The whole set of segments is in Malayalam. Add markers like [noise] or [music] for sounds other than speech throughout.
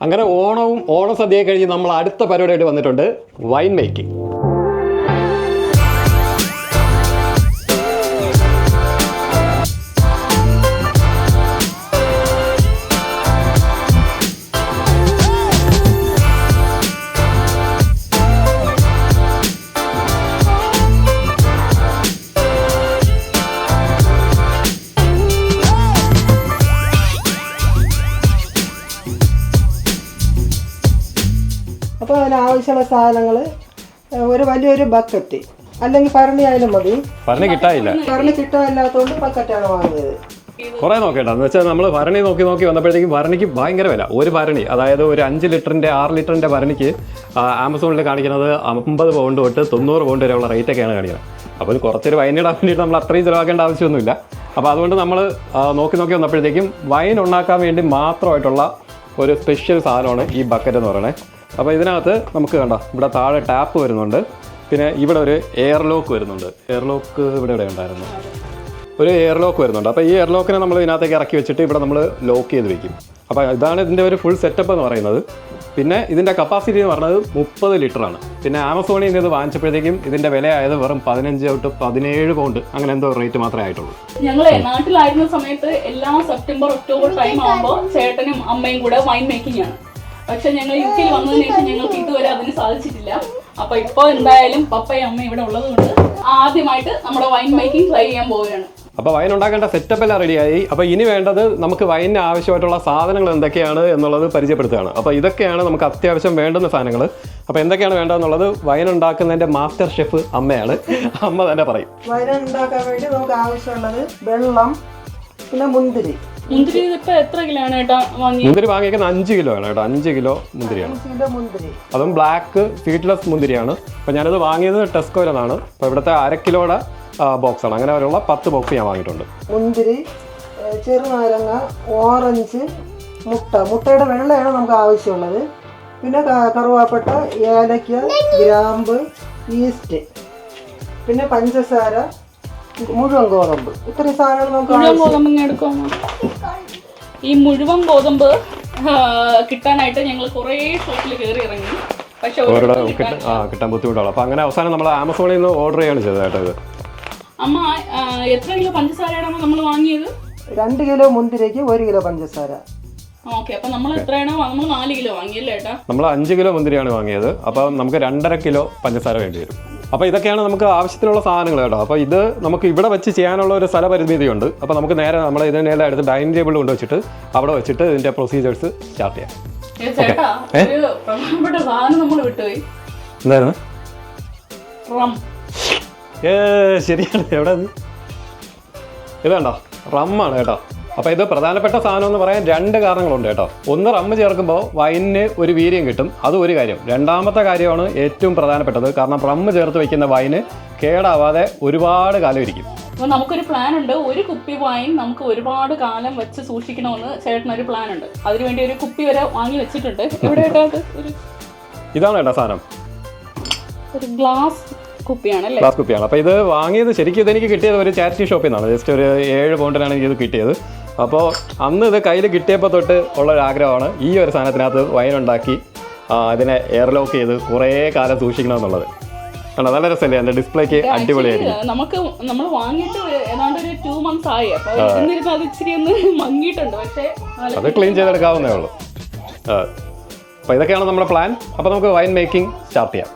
അങ്ങനെ ഓണവും ഓണസദ്യയെ കഴിഞ്ഞ് നമ്മൾ അടുത്ത പരിപാടിയായിട്ട് വന്നിട്ടുണ്ട് വൈൻ മേക്കിംഗ് അപ്പോൾ അതിനാവശ്യമുള്ള സാധനങ്ങൾ ഒരു വലിയൊരു ബക്കറ്റ്. അല്ലെങ്കിൽ പറഞ്ഞ ആയാലും മതി. പറഞ്ഞ് കിട്ടാനില്ല. പറഞ്ഞു കിട്ടാനില്ലാത്തതുകൊണ്ട് ബക്കറ്റാണ് വാങ്ങുന്നത്. കുറെ നോക്കേണ്ട. എന്ന് വെച്ചാൽ നമ്മൾ ഭരണി നോക്കി നോക്കി വന്നപ്പോഴത്തേക്കും ഭരണിക്ക് ഭയങ്കര വില. ഒരു ഭരണി അതായത് ഒരു അഞ്ച് ലിറ്ററിന്റെ ആറ് ലിറ്ററിന്റെ ഭരണിക്ക് ആമസോണിൽ കാണിക്കുന്നത് അമ്പത് പൗണ്ട് തൊട്ട് തൊണ്ണൂറ് പൗണ്ട് വരെയുള്ള റേറ്റൊക്കെയാണ് കാണിക്കുന്നത്. അപ്പോൾ കുറച്ചൊരു വൈൻ ഇടാൻ വേണ്ടിയിട്ട് നമ്മൾ അത്രയും ചിലവാക്കേണ്ട ആവശ്യമൊന്നുമില്ല. അപ്പോൾ അതുകൊണ്ട് നമ്മൾ നോക്കി നോക്കി വന്നപ്പോഴത്തേക്കും വൈൻ ഉണ്ടാക്കാൻ വേണ്ടി മാത്രമായിട്ടുള്ള ഒരു സ്പെഷ്യൽ സാധനമാണ് ഈ ബക്കറ്റ് എന്ന് പറയുന്നത്. അപ്പോൾ ഇതിനകത്ത് നമുക്ക് കണ്ടോ ഇവിടെ താഴെ ടാപ്പ് വരുന്നുണ്ട്. പിന്നെ ഇവിടെ ഒരു എയർ ലോക്ക് വരുന്നുണ്ട്. എയർ ലോക്ക് ഇവിടെ ഇവിടെ ഉണ്ടായിരുന്നു? ഒരു എയർ ലോക്ക് വരുന്നുണ്ട്. അപ്പോൾ ഈ എയർ ലോക്കിനെ നമ്മൾ ഇതിനകത്തേക്ക് ഇറക്കി വെച്ചിട്ട് ഇവിടെ നമ്മൾ ലോക്ക് ചെയ്ത് വെക്കും. അപ്പോൾ ഇതാണ് ഇതിന്റെ ഒരു ഫുൾ സെറ്റപ്പ് എന്ന് പറയുന്നത്. പിന്നെ ഇതിന്റെ കപ്പാസിറ്റി എന്ന് പറയുന്നത് മുപ്പത് ലിറ്ററാണ് പിന്നെ ആമസോണിൽ നിന്ന് ഇത് വാങ്ങിച്ചപ്പോഴത്തേക്കും ഇതിന്റെ വിലയായത് വെറും പതിനഞ്ച് തൊട്ട് പതിനേഴ് പൗണ്ട് അങ്ങനെ എന്തോ റേറ്റ് മാത്രമേ ആയിട്ടുള്ളൂ. ഞങ്ങൾ നാട്ടിലായിരുന്ന സമയത്ത് എല്ലാ സെപ്റ്റംബർ ഒക്ടോബർ ടൈം ആകുമ്പോൾ ചേട്ടനും അമ്മയും കൂടെ വൈൻ മേക്കിംഗ് ആണ്. പക്ഷെ ഞങ്ങൾ യു കെയിൽ വന്നതിന് ശേഷം ഞങ്ങൾക്ക് ഇതുവരെ അതിന് സാധിച്ചിട്ടില്ല. അപ്പൊ ഇപ്പൊ എന്തായാലും പപ്പയും അമ്മയും ഇവിടെ ഉള്ളത് കൊണ്ട് ആദ്യമായിട്ട് നമ്മുടെ വൈൻ മേക്കിംഗ് ട്രൈ ചെയ്യാൻ പോവുകയാണ്. അപ്പോൾ വൈൻ ഉണ്ടാക്കേണ്ട സെറ്റപ്പ് എല്ലാം റെഡിയായി അപ്പോൾ ഇനി വേണ്ടത് നമുക്ക് വൈനിന് ആവശ്യമായിട്ടുള്ള സാധനങ്ങൾ എന്തൊക്കെയാണ് എന്നുള്ളത് പരിചയപ്പെടുത്തുകയാണ്. അപ്പോൾ ഇതൊക്കെയാണ് നമുക്ക് അത്യാവശ്യം വേണ്ടുന്ന സാധനങ്ങൾ അപ്പോൾ എന്തൊക്കെയാണ് വേണ്ടതെന്നുള്ളത്? വൈൻ ഉണ്ടാക്കുന്നതിന്റെ മാസ്റ്റർ ഷെഫ് അമ്മയാണ്. അമ്മ തന്നെ പറയും. വൈൻ ഉണ്ടാക്കാൻ വേണ്ടി നമുക്ക് ആവശ്യമുള്ളത് വെള്ളം പിന്നെ മുന്തിരി. മുന്തിരി ഇപ്പൊ എത്ര കിലോ ആണ് ഏട്ടാ മുന്തിരി വാങ്ങിക്കുന്ന അഞ്ച് കിലോ ആണ് കേട്ടോ അഞ്ച് കിലോ മുന്തിരിയാണ്. അതും ബ്ലാക്ക് സീഡ്ലെസ് മുന്തിരിയാണ്. അപ്പോൾ ഞാനത് വാങ്ങിയത് ടെസ്കോയിലാണ് അപ്പോൾ ഇവിടുത്തെ അര കിലോയുടെ ബോക്സ് ആണ്. അങ്ങനെ അവരുള്ള പത്ത് ബോക്സ് ഞാൻ വാങ്ങിയിട്ടുണ്ട്. മുന്തിരി ചെറുനാരങ്ങ ഓറഞ്ച് മുട്ട. മുട്ടയുടെ വെള്ളയാണ് നമുക്ക് ആവശ്യമുള്ളത്. പിന്നെ കറുവാപ്പട്ട ഏലക്ക ഗ്രാമ്പ് ഈസ്റ്റ് പിന്നെ പഞ്ചസാര മുഴുവൻ ഗോതമ്പ്. ഇത്രയും സാധനങ്ങൾ നമുക്ക് മുഴുവൻ ഗോതമ്പ് ഇങ്ങ് എടുക്കാമോ ഈ മുഴുവൻ ഗോതമ്പ് കിട്ടാനായിട്ട് ഞങ്ങൾ കുറേ ഷോപ്പിൽ കയറി ഇറങ്ങി. പക്ഷെ ആ കിട്ടാൻ ബുദ്ധിമുട്ടാണ്. അപ്പോൾ അങ്ങനെ അവസാനം നമ്മൾ ആമസോണിൽ നിന്ന് ഓർഡർ ചെയ്യാണ് ചെയ്തതായിട്ട് ഇത്. അമ്മ എത്ര കിലോ പഞ്ചസാരയാണ് നമ്മൾ വാങ്ങിയത്? രണ്ട് കിലോ മുന്തിരിക്ക് ഒരു കിലോ പഞ്ചസാര. ഓക്കെ. അപ്പൊ നമ്മൾ അഞ്ച് കിലോ മുന്തിരിയാണ് വാങ്ങിയത്. അപ്പോൾ നമുക്ക് രണ്ടര കിലോ പഞ്ചസാര വേണ്ടി വരും. അപ്പോൾ ഇതൊക്കെയാണ് നമുക്ക് ആവശ്യത്തിനുള്ള സാധനങ്ങൾ കേട്ടോ. അപ്പോൾ ഇത് നമുക്ക് ഇവിടെ വെച്ച് ചെയ്യാനുള്ള ഒരു സ്ഥലപരിമിതിയുണ്ട്. അപ്പോൾ നമുക്ക് നേരെ നമ്മൾ ഇതിനെല്ലാം എടുത്ത് ഡൈനിങ് ടേബിൾ കൊണ്ട് വെച്ചിട്ട് അവിടെ വെച്ചിട്ട് ഇതിന്റെ പ്രൊസീജിയേഴ്സ് സ്റ്റാർട്ട് ചെയ്യാം. എന്തായിരുന്നു? ഏ ശരിയാണ്. എവിടെ? ഇത് വേണ്ടോ റമ്മാണ് കേട്ടോ. അപ്പോൾ ഇത് പ്രധാനപ്പെട്ട സാധനം എന്ന് പറയാൻ രണ്ട് കാരണങ്ങളുണ്ട് കേട്ടോ. ഒന്ന് റമ്മ് ചേർക്കുമ്പോൾ വൈനിന് ഒരു വീര്യം കിട്ടും. അത് ഒരു കാര്യം. രണ്ടാമത്തെ കാര്യമാണ് ഏറ്റവും പ്രധാനപ്പെട്ടത്. കാരണം റമ്മ് ചേർത്ത് വെക്കുന്ന വൈന് കേടാവാതെ ഒരുപാട് കാലം ഇരിക്കും. അപ്പോൾ നമുക്കൊരു പ്ലാൻ ഉണ്ട്. ഒരു കുപ്പി വൈൻ നമുക്ക് ഒരുപാട് കാലം വെച്ച് സൂക്ഷിക്കണമെന്ന് ചേട്ടനൊരു പ്ലാൻ ഉണ്ട്. അതിനുവേണ്ടി ഒരു കുപ്പി വരെ വാങ്ങി വെച്ചിട്ടുണ്ട്. ഇവിടെ ഒരു ഇതാണ് കേട്ടോ സാധനം. ഒരു ഗ്ലാസ് കുപ്പിയാണ് അല്ലേ? ഗ്ലാസ് കുപ്പിയാണ്. അപ്പോൾ ഇത് വാങ്ങിയത് ശരിക്കും ഇതെനിക്ക് കിട്ടിയത് ഒരു ചാരിറ്റി ഷോപ്പിൽ നിന്നാണ്. ജസ്റ്റ് ഒരു ഏഴ് പൗണ്ടിനാണ് എനിക്ക് ഇത് കിട്ടിയത്. അപ്പോൾ അന്ന് ഇത് കയ്യിൽ കിട്ടിയപ്പോൾ തൊട്ട് ഉള്ള ഒരു ആഗ്രഹമാണ് ഈ ഒരു സാധനത്തിനകത്ത് വൈനുണ്ടാക്കി അതിനെ എയർലോക്ക് ചെയ്ത് കുറേ കാലം സൂക്ഷിക്കണം എന്നുള്ളത് കണ്ടോ? നല്ല രസമല്ലേ? എന്റെ ഡിസ്പ്ലേക്ക് അടിപൊളിയായിരിക്കും നമുക്ക് നമ്മൾ വാങ്ങിയിട്ട് ഏതാണ്ട് ഒരു ടു മന്ത്സ് ആയി. അപ്പോൾ അത് ഇച്ചിരി ഒന്ന് മങ്ങിയിട്ടുണ്ട്. പക്ഷേ അത് ക്ലീൻ ചെയ്തെടുക്കാവുന്നേ ഉള്ളൂ. അപ്പോൾ ഇതൊക്കെയാണ് നമ്മുടെ പ്ലാൻ അപ്പോൾ നമുക്ക് വൈൻ മേക്കിംഗ് സ്റ്റാർട്ട് ചെയ്യാം.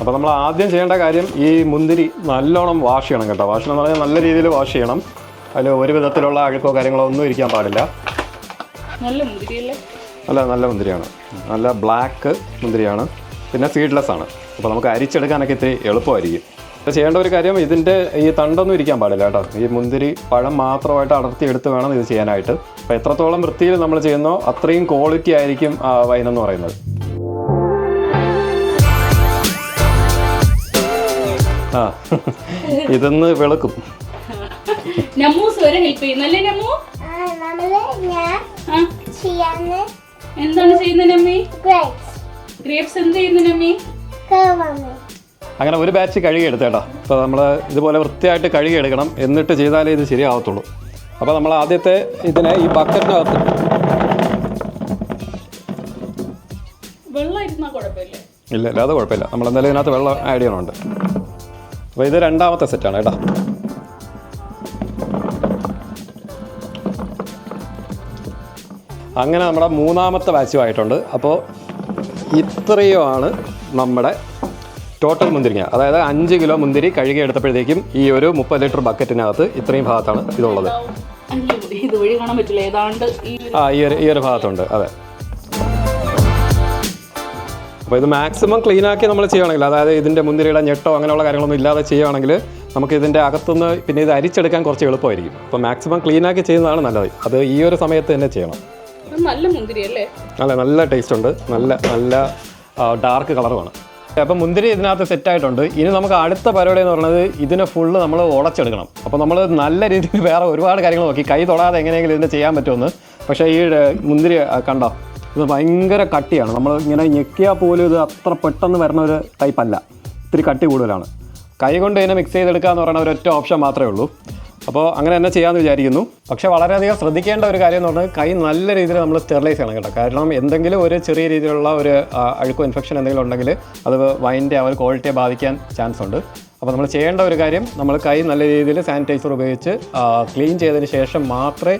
അപ്പോൾ നമ്മൾ ആദ്യം ചെയ്യേണ്ട കാര്യം ഈ മുന്തിരി നല്ലോണം വാഷ് ചെയ്യണം കേട്ടോ. വാഷ് ചെയ്യണം എന്ന് പറഞ്ഞാൽ നല്ല രീതിയിൽ വാഷ് ചെയ്യണം. അതിൽ ഒരു വിധത്തിലുള്ള അഴുക്കോ കാര്യങ്ങളോ ഒന്നും ഇരിക്കാൻ പാടില്ല. നല്ല മുന്തിരിയല്ലേ? നല്ല നല്ല മുന്തിരിയാണ്. നല്ല ബ്ലാക്ക് മുന്തിരിയാണ്. പിന്നെ സീഡ്ലെസ് ആണ്. അപ്പോൾ നമുക്ക് അരിച്ചെടുക്കാനൊക്കെ ഇത്തിരി എളുപ്പമായിരിക്കും. ചെയ്യേണ്ട ഒരു കാര്യം ഇതിന്റെ ഈ തണ്ടൊന്നും ഇരിക്കാൻ പാടില്ല കേട്ടോ. ഈ മുന്തിരി പഴം മാത്രമായിട്ട് അടർത്തി എടുത്ത് വേണം ഇത് ചെയ്യാനായിട്ട്. അപ്പോൾ എത്രത്തോളം വൃത്തിയിൽ നമ്മൾ ചെയ്യുന്നോ അത്രയും ക്വാളിറ്റി ആയിരിക്കും ആ വൈൻ എന്ന് പറയുന്നത്. ആ [laughs] ഇതൊന്ന് വെളുക്കും. നമ്മൂസ് വരെ ഹെൽപ്പ് ചെയ്യുന്നല്ലേ നമ്മു എന്താണ് ചെയ്യുന്നത് നമ്മി ഗ്രേപ്സ് ഗ്രേപ്സ് എന്ത് ചെയ്യുന്നു നമ്മി കേവാന്ന് അങ്ങനെ ഒരു ബാച്ച് കഴുകി എടുത്തേട്ടോ അപ്പോൾ നമ്മൾ ഇതുപോലെ വൃത്തിയായിട്ട് കഴുകിയെടുക്കണം എന്നിട്ട് ചെയ്താലേ ഇത് ശരിയാവത്തുള്ളൂ. അപ്പോൾ നമ്മൾ ആദ്യത്തെ ഇതിനെ ഈ ബക്കറ്റിനകത്ത് ഇല്ല ഇല്ല അത് കുഴപ്പമില്ല. നമ്മൾ എന്തായാലും ഇതിനകത്ത് വെള്ളം ആഡ് ചെയ്യണമുണ്ട്. അപ്പോൾ ഇത് രണ്ടാമത്തെ സെറ്റാണ് കേട്ടോ. അങ്ങനെ നമ്മുടെ മൂന്നാമത്തെ ബാച്ചും ആയിട്ടുണ്ട്. അപ്പോൾ ഇത്രയുമാണ് നമ്മുടെ ടോട്ടൽ മുന്തിരിങ്ങ. അതായത് അഞ്ച് കിലോ മുന്തിരി കഴുകി എടുത്തപ്പോഴത്തേക്കും ഈ ഒരു മുപ്പത് ലിറ്റർ ബക്കറ്റിനകത്ത് ഇത്രയും ഭാഗത്താണ് ഇതുള്ളത്. ആ ഈ ഒരു ഈ ഒരു ഭാഗത്തുണ്ട്. അതെ. അപ്പോൾ ഇത് മാക്സിമം ക്ലീൻ ആക്കി നമ്മൾ ചെയ്യുകയാണെങ്കിൽ അതായത് ഇതിന്റെ മുന്തിരിയുടെ ഞെട്ടോ അങ്ങനെയുള്ള കാര്യങ്ങളൊന്നും ഇല്ലാതെ ചെയ്യുകയാണെങ്കിൽ നമുക്ക് ഇതിന്റെ അകത്തുനിന്ന് പിന്നെ ഇത് അരിച്ചെടുക്കാൻ കുറച്ച് എളുപ്പമായിരിക്കും. അപ്പോൾ മാക്സിമം ക്ലീൻ ആക്കി ചെയ്യുന്നതാണ് നല്ലത്. അത് ഈ ഒരു സമയത്ത് തന്നെ ചെയ്യണം. നല്ല മുന്തിരി അല്ലേ? അല്ല നല്ല ടേസ്റ്റ് ഉണ്ട്. നല്ല നല്ല ഡാർക്ക് കളറുമാണ് അപ്പം മുന്തിരി ഇതിനകത്ത് സെറ്റായിട്ടുണ്ട് ഇനി നമുക്ക് അടുത്ത പരിപാടി എന്ന് പറയുന്നത് ഇതിനെ ഫുള്ള് നമ്മൾ ഉടച്ചെടുക്കണം. അപ്പോൾ നമ്മൾ നല്ല രീതിയിൽ വേറെ ഒരുപാട് കാര്യങ്ങൾ നോക്കി. കൈ തൊടാതെ എങ്ങനെയെങ്കിലും ഇതിനെ ചെയ്യാൻ പറ്റുമെന്ന്. പക്ഷേ ഈ മുന്തിരി കണ്ടോ? ഇത് ഭയങ്കര കട്ടിയാണ്. നമ്മൾ ഇങ്ങനെ ഞെക്കിയാൽ പോലും ഇത് അത്ര പെട്ടെന്ന് വരുന്ന ഒരു ടൈപ്പ് അല്ല. ഇത്തിരി കട്ടി കൂടുതലാണ്. കൈ കൊണ്ട് ഇതിനെ മിക്സ് ചെയ്തെടുക്കുക എന്ന് പറയുന്ന ഒരൊറ്റ ഓപ്ഷൻ മാത്രമേ ഉള്ളൂ. അപ്പോൾ അങ്ങനെ തന്നെ ചെയ്യാമെന്ന് വിചാരിക്കുന്നു. പക്ഷേ വളരെയധികം ശ്രദ്ധിക്കേണ്ട ഒരു കാര്യം എന്ന് പറഞ്ഞാൽ കൈ നല്ല രീതിയിൽ നമ്മൾ സ്റ്റെറിലൈസ് ചെയ്യണം കേട്ടോ. കാരണം എന്തെങ്കിലും ഒരു ചെറിയ രീതിയിലുള്ള ഒരു അഴുക്കോ ഇൻഫെക്ഷൻ എന്തെങ്കിലും ഉണ്ടെങ്കിൽ അത് വൈന്റെ ആ ഒരു ക്വാളിറ്റിയെ ബാധിക്കാൻ ചാൻസ് ഉണ്ട്. അപ്പോൾ നമ്മൾ ചെയ്യേണ്ട ഒരു കാര്യം നമ്മൾ കൈ നല്ല രീതിയിൽ സാനിറ്റൈസർ ഉപയോഗിച്ച് ക്ലീൻ ചെയ്തതിന് ശേഷം മാത്രമേ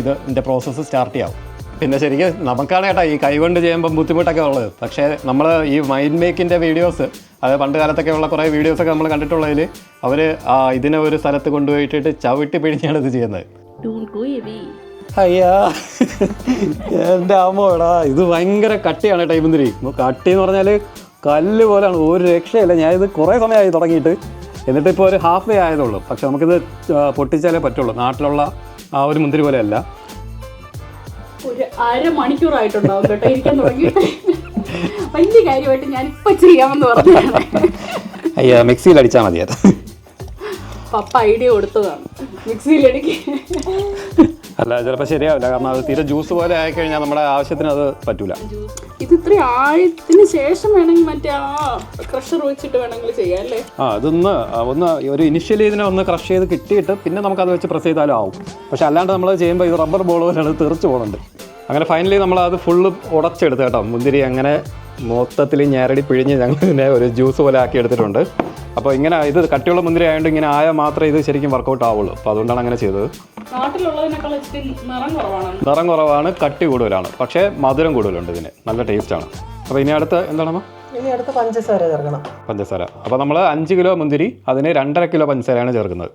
ഇത് ഇതിന്റെ പ്രോസസ്സ് സ്റ്റാർട്ട് ചെയ്യാവൂ. പിന്നെ ശരിക്കും നമുക്കാണ് കേട്ടോ ഈ കൈ കൊണ്ട് ചെയ്യുമ്പോൾ ബുദ്ധിമുട്ടൊക്കെ ഉള്ളത്. പക്ഷേ നമ്മൾ ഈ മൈൻഡ് മേക്കിന്റെ വീഡിയോസ് അത് പണ്ട് കാലത്തൊക്കെ ഉള്ള കുറേ വീഡിയോസൊക്കെ നമ്മൾ കണ്ടിട്ടുള്ളതിൽ അവർ ഇതിനെ ഒരു സ്ഥലത്ത് കൊണ്ടുപോയിട്ടിട്ട് ചവിട്ടി പിഴിഞ്ഞാണ് ഇത് ചെയ്യുന്നത്. അയ്യാ. എന്റെ അമ്മോടാ ഇത് ഭയങ്കര കട്ടിയാണ് ടൈമുന്തിരി കട്ടി എന്ന് പറഞ്ഞാൽ കല്ല് പോലെയാണ്. ഒരു രക്ഷയില്ല. ഞാൻ ഇത് കുറേ സമയമായി തുടങ്ങിയിട്ട്. എന്നിട്ട് ഇപ്പോൾ ഒരു ഹാഫ് വേ ആയതുള്ളൂ പക്ഷെ നമുക്കിത് പൊട്ടിച്ചാലേ പറ്റുള്ളൂ. നാട്ടിലുള്ള ആ ഒരു മുന്തിരി പോലെയല്ല. ഒരു അരമണിക്കൂറായിട്ടുണ്ടാവും കേട്ടോ ഇരിക്കാൻ തുടങ്ങിയിട്ട്. വലിയ കാര്യമായിട്ട് ഞാൻ ഇപ്പൊ ചെയ്യാമെന്ന് പറഞ്ഞതാണ്. അയ്യോ മിക്സിയിൽ അടിച്ചാൽ മതി അത്. പപ്പ ഐഡിയ കൊടുത്തതാണ്. മിക്സിയിലെടുക്കി അല്ല ചിലപ്പോൾ ശരിയാവില്ല. കാരണം അത് തീരെ ജ്യൂസ് പോലെ ആയിക്കഴിഞ്ഞാൽ നമ്മുടെ ആവശ്യത്തിന് അത് പറ്റൂല. ഇത് ഇത്ര ആഴത്തിന് ശേഷം വേണമെങ്കിൽ മറ്റേ ആ ക്രഷർ വെച്ചിട്ട് വേണമെങ്കിൽ ചെയ്യാം അല്ലേ? ആ അതൊന്ന് ഒന്ന് ഒരു ഇനിഷ്യലി ഇതിനെ ഒന്ന് ക്രഷ് ചെയ്ത് കിട്ടിയിട്ട് പിന്നെ നമുക്കത് വെച്ച് പ്രസ് ചെയ്താലും ആവും. പക്ഷെ അല്ലാണ്ട് നമ്മൾ ചെയ്യുമ്പോൾ ഇത് റബ്ബർ ബോൾ പോലെ പോലെയാണ് തെറിച്ച് പോകുന്നുണ്ട് അങ്ങനെ ഫൈനലി നമ്മൾ അത് ഫുള്ള് ഉടച്ചെടുത്ത് കേട്ടോ. മുന്തിരി അങ്ങനെ മൊത്തത്തിൽ ഞെരടി പിഴിഞ്ഞ് ഞങ്ങൾ ഇതിനെ ഒരു ജ്യൂസ് പോലെ ആക്കി എടുത്തിട്ടുണ്ട്. അപ്പോൾ ഇങ്ങനെ ഇത് കട്ടിയുള്ള മുന്തിരി ആയതുകൊണ്ട് ഇങ്ങനെ ആയാൽ മാത്രമേ ഇത് ശരിക്കും വർക്കൗട്ട് ആവുള്ളൂ. അപ്പോൾ അതുകൊണ്ടാണ് അങ്ങനെ ചെയ്തത്. നിറം കുറവാണ്. കട്ടി കൂടുതലാണ്. പക്ഷേ മധുരം കൂടുതലുണ്ട് ഇതിന്. നല്ല ടേസ്റ്റാണ് അപ്പോൾ ഇനി അടുത്ത് എന്താണമ്മ? ഇനി അടുത്ത് പഞ്ചസാര ചേർക്കണം. പഞ്ചസാര. അപ്പോൾ നമ്മൾ അഞ്ച് കിലോ മുന്തിരി അതിന് രണ്ടര കിലോ പഞ്ചസാരയാണ് ചേർക്കുന്നത്.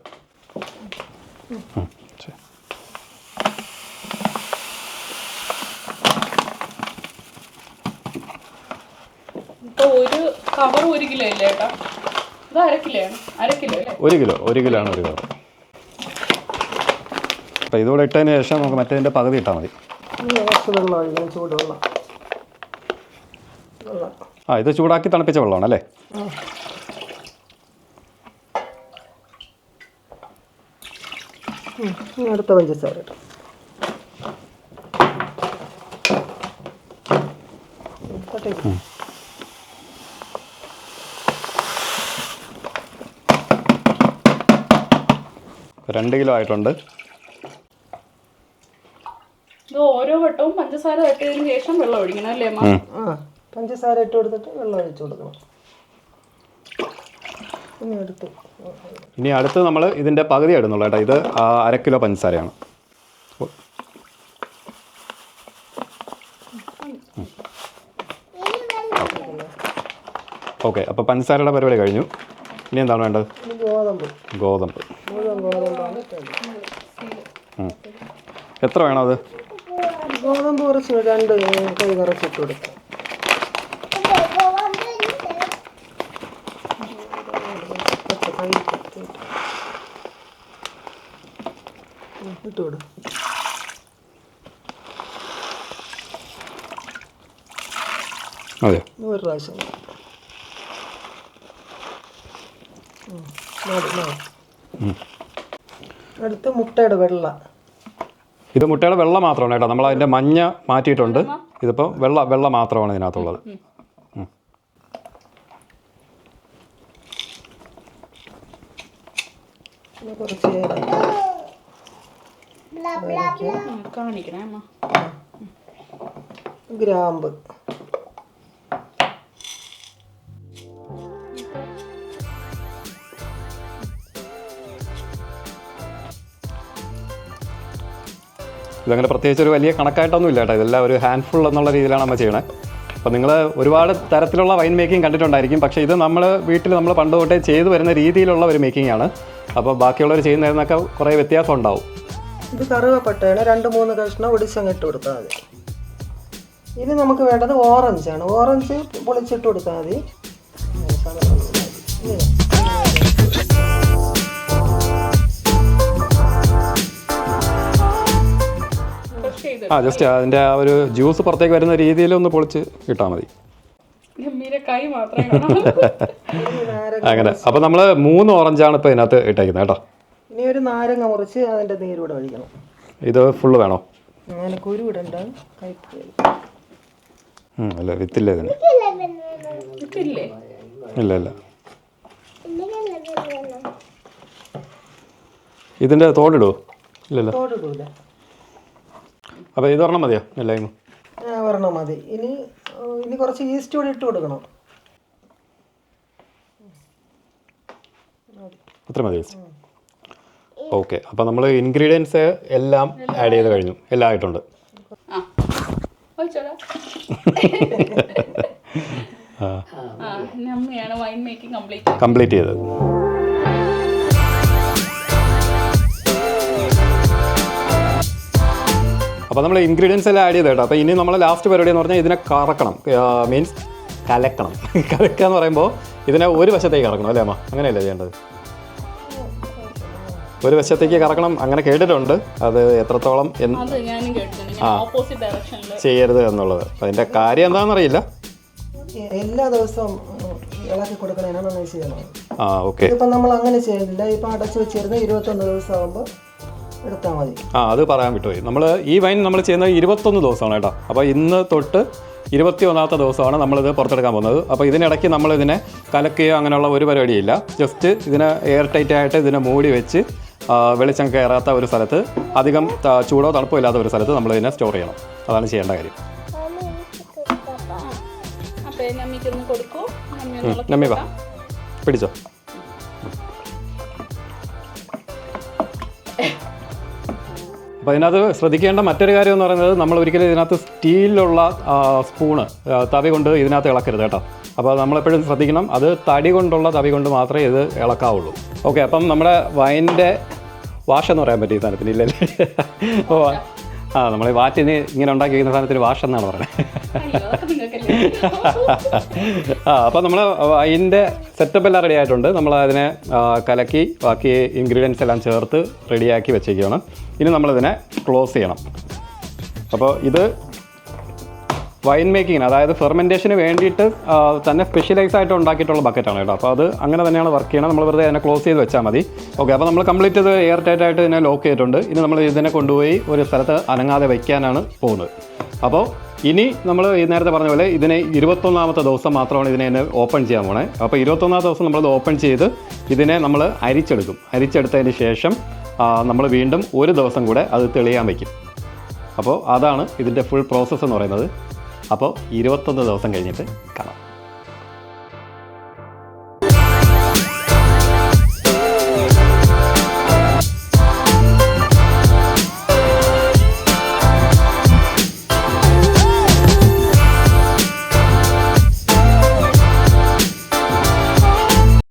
ഒരു കവർ ഒരു കിലോ ഇല്ലേ ഏട്ടാ? ഒരു കിലോ ഒരു കിലോ ആണ് ഒരു കിലോ. അപ്പോൾ ഇതുകൂടെ ഇട്ടതിന് ശേഷം നമുക്ക് മറ്റേതിന്റെ പകുതി ഇട്ടാൽ മതി. ആ ഇത് ചൂടാക്കി തണുപ്പിച്ച വെള്ളമാണ് അല്ലേ? അടുത്ത പഞ്ചസാര ഇടാം. രണ്ട് കിലോ ആയിട്ടുണ്ട്. ഇത് ഓരോ വട്ടവും പഞ്ചസാര തട്ടിയതിനു ശേഷം വെള്ളം ഒഴിക്കണം അല്ലേ അമ്മ? ആ പഞ്ചസാര ഇട്ട് കൊടുത്തിട്ട് വെള്ളം ഒഴിച്ചു കൊടുക്കണം. ഇനി എടുത്ത് ഇനി അടുത്ത് നമ്മൾ ഇതിന്റെ പകുതി ഇടുന്നുള്ളൂ കേട്ടോ. ഇത് ആ, അര കിലോ പഞ്ചസാരയാണ്. ഓക്കെ അപ്പോൾ പഞ്ചസാരയുടെ പരിപാടി കഴിഞ്ഞു. ഇനി എന്താണ് വേണ്ടത്? ഇനി ഗോതമ്പ്. ഗോതമ്പ്. മുഴുവൻ. ഉം. എത്ര വേണം അത്? ഗോതമ്പ് കുറച്ച് രണ്ട് കൈ കുറച്ച് ഇട്ട് കൊടുക്കും. അതെ. ഒരു പ്രാവശ്യം. മതി, മതി. അടുത്ത് മുട്ടയുടെ വെള്ള. ഇത് മുട്ടയുടെ വെള്ള മാത്രമാണ് കേട്ടോ. നമ്മൾ അതിന്റെ മഞ്ഞ മാറ്റിയിട്ടുണ്ട്. ഇതിപ്പോൾ വെള്ള വെള്ള മാത്രമാണ് ഇതിനകത്തുള്ളത്. കാണിക്കണേ അമ്മ. ഗ്രാമ്പ്. ഇതങ്ങനെ പ്രത്യേകിച്ച് ഒരു വലിയ കണക്കായിട്ടൊന്നും ഇല്ല കേട്ടോ. ഇതെല്ലാം ഒരു ഹാൻഡ്ഫുൾ എന്നുള്ള രീതിയിലാണ് നമ്മൾ ചെയ്യണത് അപ്പോൾ നിങ്ങൾ ഒരുപാട് തരത്തിലുള്ള വൈൻ മേക്കിംഗ് കണ്ടിട്ടുണ്ടായിരിക്കും. പക്ഷേ ഇത് നമ്മൾ വീട്ടിൽ നമ്മൾ പണ്ട് തൊട്ടേ ചെയ്തു വരുന്ന രീതിയിലുള്ള ഒരു മേക്കിംഗ് ആണ്. അപ്പോൾ ബാക്കിയുള്ളവർ ചെയ്യുന്നതിനൊക്കെ കുറേ വ്യത്യാസം ഉണ്ടാവും. ഇത് കറുവപ്പട്ടയാണ്. രണ്ട് മൂന്ന് കഷ്ണം ഒടിച്ചങ്ങ് ഇട്ട് കൊടുത്താൽ മതി. ഇനി നമുക്ക് വേണ്ടത് ഓറഞ്ച് ആണ്. ഓറഞ്ച് പൊളിച്ചിട്ട് കൊടുത്താൽ മതി. ആ ജസ്റ്റ് അതിന്റെ ആ ഒരു ജ്യൂസ് പുറത്തേക്ക് വരുന്ന രീതിയിൽ ഒന്ന് പൊളിച്ച് ഇട്ടാൽ മതി. കൈ മാത്രമേ കാണാവൂ അങ്ങനെ. അപ്പോൾ നമ്മൾ മൂന്ന് ഓറഞ്ചാണ് ഇപ്പോൾ ഇതിനകത്ത് ഇട്ടേക്കുന്നത് കേട്ടോ. ഇനി ഒരു നാരങ്ങ മുറിച്ച് അതിന്റെ നീരൂടെ ഒഴിക്കണം. ഇത് ഫുള്ള് വേണോ? അങ്ങനെ കുരു ഇടണ്ട. അല്ല വിത്തില്ല ഇതിന്. ഇതില്ലേ ഇല്ല ഇല്ല. ഇതിന്റെ തോടിടുവോ ഇല്ലല്ലോ തോടിടൂല. അപ്പോൾ ഇത് ഒരെണ്ണം മതിയോ എല്ലായ്മ? ആ ഒരെണ്ണം മതി. ഇനി ഇനി കുറച്ച് ഈസ്റ്റ് കൂടി ഇട്ട് കൊടുക്കണം. അത്ര മതി ഓക്കെ അപ്പോൾ നമ്മൾ ഇൻഗ്രീഡിയൻസ് എല്ലാം ആഡ് ചെയ്ത് കഴിഞ്ഞു. എല്ലാം ആയിട്ടുണ്ട്. ആ. ഒഴിച്ചോടാ [laughs] ആ, ആ വൈൻ മേക്കിംഗ് കംപ്ലീറ്റ് കംപ്ലീറ്റ് ചെയ്തത്. അപ്പോൾ നമ്മൾ ഇൻഗ്രീഡിയൻസ് എല്ലാം ആഡ് ചെയ്ത് കേട്ടോ. അപ്പോൾ ഇനി നമ്മൾ ലാസ്റ്റ് പരിപാടി എന്ന് പറഞ്ഞാൽ ഇതിനെ കറക്കണം. മീൻസ് കലക്കണം. [laughs] കലക്കുക എന്ന് പറയുമ്പോൾ ഇതിനെ ഒരു വശത്തേക്ക് കറക്കണം അല്ലേ അമ്മ? അങ്ങനെയല്ലേ ചെയ്യേണ്ടത്? ഒരു വശത്തേക്ക് കറക്കണം. അങ്ങനെ കേട്ടിട്ടുണ്ട്. അത് എത്രത്തോളം എന്ന് ആ ഞാനും കേട്ടിട്ടുണ്ട്. ഞാൻ ഓപ്പോസിറ്റ് ഡയറക്ഷനിൽ ചെയ്യരുത് എന്നുള്ളത്. അതിന്റെ കാര്യം എന്താണെന്നറിയില്ല. എല്ലാ ദിവസവും ഇളക്കി കൊടുക്കണേനാണ് ചെയ്യണം ആ ഓക്കെ. ഇപ്പം നമ്മൾ അങ്ങനെ ചെയ്യുന്നില്ല ഇപ്പം അടച്ചു വെച്ചിരുന്ന ഇരുപത്തൊന്ന് ദിവസം ആകുമ്പോൾ എടുത്താൽ മതി. ആ അത് പറയാൻ വിട്ടുപോയി. നമ്മൾ ഈ വൈൻ നമ്മൾ ചെയ്യുന്നത് ഇരുപത്തൊന്ന് ദിവസമാണ് കേട്ടോ. അപ്പോൾ ഇന്ന് തൊട്ട് ഇരുപത്തി ഒന്നാമത്തെ ദിവസമാണ് നമ്മളിത് പുറത്തെടുക്കാൻ പോകുന്നത്. അപ്പോൾ ഇതിനിടയ്ക്ക് നമ്മളിതിനെ കലക്കുകയോ അങ്ങനെയുള്ള ഒരു പരിപാടിയില്ല. ജസ്റ്റ് ഇതിനെ എയർ ടൈറ്റ് ആയിട്ട് ഇതിനെ മൂടി വെച്ച് വെളിച്ചം കയറാത്ത ഒരു സ്ഥലത്ത് അധികം ചൂടോ തണുപ്പോ ഇല്ലാത്ത ഒരു സ്ഥലത്ത് നമ്മൾ ഇതിനെ സ്റ്റോർ ചെയ്യണം. അതാണ് ചെയ്യേണ്ട കാര്യം. നമ്മി വാ. പിടിച്ചോ? അപ്പോൾ ഇതിനകത്ത് ശ്രദ്ധിക്കേണ്ട മറ്റൊരു കാര്യം എന്ന് പറയുന്നത് നമ്മൾ ഒരിക്കലും ഇതിനകത്ത് സ്റ്റീലിലുള്ള സ്പൂണ് തവി കൊണ്ട് ഇതിനകത്ത് ഇളക്കരുത് കേട്ടോ. അപ്പോൾ നമ്മളെപ്പോഴും ശ്രദ്ധിക്കണം. അത് തടി കൊണ്ടുള്ള തവി കൊണ്ട് മാത്രമേ ഇത് ഇളക്കാവുള്ളൂ. ഓക്കെ അപ്പം നമ്മുടെ വൈന്റെ വാഷ് എന്ന് പറയാൻ പറ്റിയ സാധനത്തിന് ഇല്ലല്ലേ ഓ [laughs] ആ നമ്മൾ വാറ്റിന് ഇങ്ങനെ ഉണ്ടാക്കി വയ്ക്കുന്ന സാധനത്തിന് വാഷ് എന്നാണ് പറയുന്നത്. ആ അപ്പോൾ നമ്മൾ അതിന്റെ സെറ്റപ്പ് എല്ലാം റെഡി ആയിട്ടുണ്ട്. നമ്മൾ അതിനെ കലക്കി ബാക്കി ഇൻഗ്രീഡിയൻസ് എല്ലാം ചേർത്ത് റെഡിയാക്കി വെച്ചേക്കുകയാണ് ഇനി നമ്മളിതിനെ ക്ലോസ് ചെയ്യണം. അപ്പോൾ ഇത് വൈൻ മേക്കിങ്ങിന് അതായത് ഫെർമെന്റേഷന് വേണ്ടിയിട്ട് തന്നെ സ്പെഷ്യലൈസ് ആയിട്ട് ഉണ്ടാക്കിയിട്ടുള്ള ബക്കറ്റാണ് കേട്ടോ. അപ്പോൾ അത് അങ്ങനെ തന്നെയാണ് വർക്ക് ചെയ്യണം നമ്മൾ വെറുതെ അതിനെ ക്ലോസ് ചെയ്ത് വെച്ചാൽ മതി. ഓക്കെ അപ്പോൾ നമ്മൾ കംപ്ലീറ്റ് ഇത് എയർ ടൈറ്റ് ആയിട്ട് ഇതിനെ ലോക്ക് ചെയ്തിട്ടുണ്ട്. ഇനി നമ്മൾ ഇതിനെ കൊണ്ടുപോയി ഒരു സ്ഥലത്ത് അനങ്ങാതെ വയ്ക്കാനാണ് പോകുന്നത്. അപ്പോൾ ഇനി നമ്മൾ നേരത്തെ പറഞ്ഞ പോലെ ഇതിനെ ഇരുപത്തൊന്നാമത്തെ ദിവസം മാത്രമാണ് ഇതിനെ ഓപ്പൺ ചെയ്യാൻ പോണേ. അപ്പോൾ ഇരുപത്തൊന്നാമത്തെ ദിവസം നമ്മളത് ഓപ്പൺ ചെയ്ത് ഇതിനെ നമ്മൾ അരിച്ചെടുക്കും. അരിച്ചെടുത്തതിന് ശേഷം നമ്മൾ വീണ്ടും ഒരു ദിവസം കൂടെ അത് തെളിയാൻ വയ്ക്കും. അപ്പോൾ അതാണ് ഇതിന്റെ ഫുൾ പ്രോസസ്സ് എന്ന് പറയുന്നത്. അപ്പോൾ ഇരുപത്തൊന്ന് ദിവസം കഴിഞ്ഞിട്ട് കാണാം.